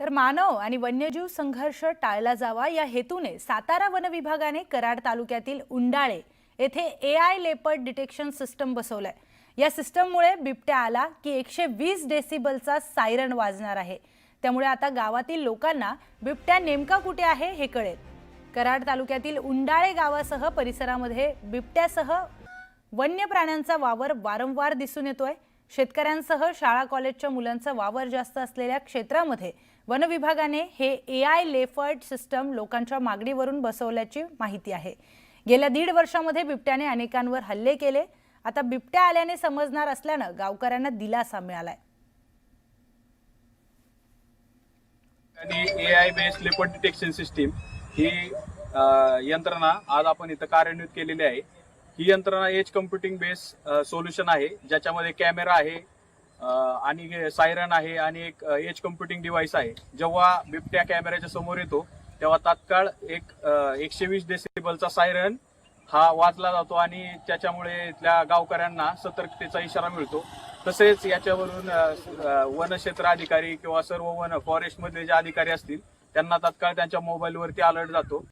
तर मानव आणि वन्यजीव संघर्ष टाळला जावा या हेतूने सातारा वन विभागाने कराड तालुक्यातील उंडाळे येथे A I leopard detection system बसवलाय. या सिस्टममुळे बिबट्या आला की एकशे वीस डेसिबलचा सायरन वाजणार आहे. त्यामुळे आता गावातील लोकांना बिबट्या नेमका कुठे आहे हे कळेल. कराड तालुक्यातील उंडाळे गावासह परिसरामध्ये बिबट्यासह वन्य प्राण्यांचा वावर वारंवार दिसून येतोय. शेतकऱ्यांसह शाळा कॉलेजच्या मुलांचा वावर जास्त असलेल्या क्षेत्रामध्ये वन विभागाने हे ए आय लेफर्ड सिस्टम लोकांच्या मागणीवरून बसवल्याची माहिती आहे. गेल्या दीड वर्षामध्ये बिबट्याने अनेकांवर हल्ले केले. आता बिबट्या आल्याने समजणार असल्यानं गावकऱ्यांना दिलासा मिळालाय. आणि A I based leopard detection system ही यंत्रणा आज आपण इथं कार्यान्वित केलेली आहे. ही यंत्रणा एज कम्प्युटिंग बेस सोल्युशन आहे ज्याच्यामध्ये कॅमेरा आहे आणि सायरन आहे आणि एक एज कम्प्युटिंग डिव्हाइस आहे. जेव्हा बिबट्या कॅमेऱ्याच्या समोर येतो तेव्हा तात्काळ एक एकशे वीस डेसिबलचा सायरन हा वाचला जातो आणि त्याच्यामुळे इथल्या गावकऱ्यांना सतर्कतेचा इशारा मिळतो. तसेच याच्यावरून वनक्षेत्र अधिकारी किंवा सर्व वन फॉरेस्टमधले जे अधिकारी असतील त्यांना तात्काळ त्यांच्या मोबाईलवरती अलर्ट जातो.